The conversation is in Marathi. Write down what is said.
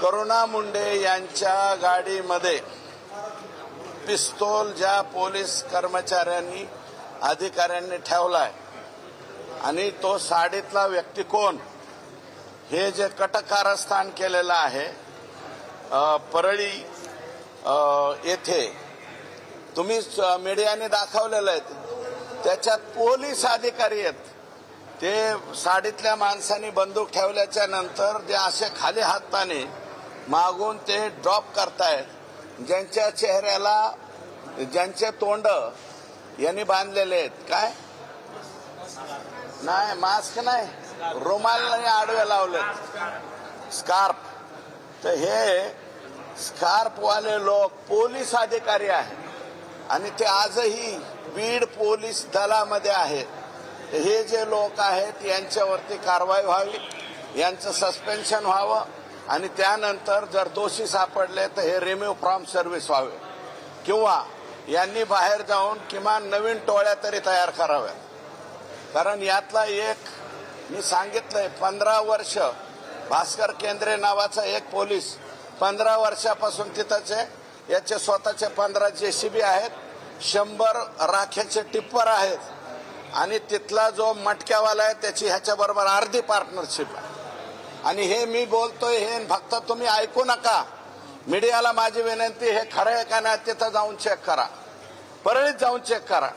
करुणा मुंडे यांच्या गाडीमध्ये पिस्तोल ज्या पोलीस कर्मचाऱ्यांनी अधिकाऱ्यांनी ठेवलाय. आणि तो साडीतला व्यक्ती कोण? हे जे कटकारस्थान केलेलं आहे परळी येथे. तुम्ही मीडियाने दाखवलेलं आहे. त्याच्यात पोलीस अधिकारी आहेत. ते साडीतल्या माणसांनी बंदूक ठेवल्याच्या नंतर जे असे खाली हाताने मागून ते ड्रॉप करतायत. ज्यांच्या चेहऱ्याला ज्यांचे तोंड यांनी बांधलेले आहेत. काय? नाही मास्क नाही. रुमालाने आडवे लावलेत. स्कार्फ तर हे स्कार्फवाले लोक पोलीस अधिकारी आहेत. आणि ते आजही बीड पोलीस दलामध्ये आहेत. हे जे लोक आहेत यांच्यावरती कारवाई व्हावी यांचं सस्पेन्शन व्हावं आणि त्यानंतर जर दोषी सापडले तर हे रिम्यू फ्रॉम सर्व्हिस व्हावे. किंवा यांनी बाहेर जाऊन किमान नवीन टोळ्या तरी तयार कराव्यात. कारण यातला एक मी सांगितलंय पंधरा वर्ष भास्कर केंद्रे नावाचा एक पोलीस पंधरा वर्षापासून तिथंच आहे. याचे स्वतःचे पंधरा जेसीबी आहेत शंभर राख्याचे टिप्पर आहेत. आणि तिथला जो मटक्यावाला आहे त्याची ह्याच्याबरोबर अर्धी पार्टनरशिप आहे. आणि हे मी बोलतोय हे फक्त तुम्ही ऐकू नका. मीडियाला माझी विनंती हे खरं आहे का नाही तिथं जाऊन चेक करा. परळीत जाऊन चेक करा.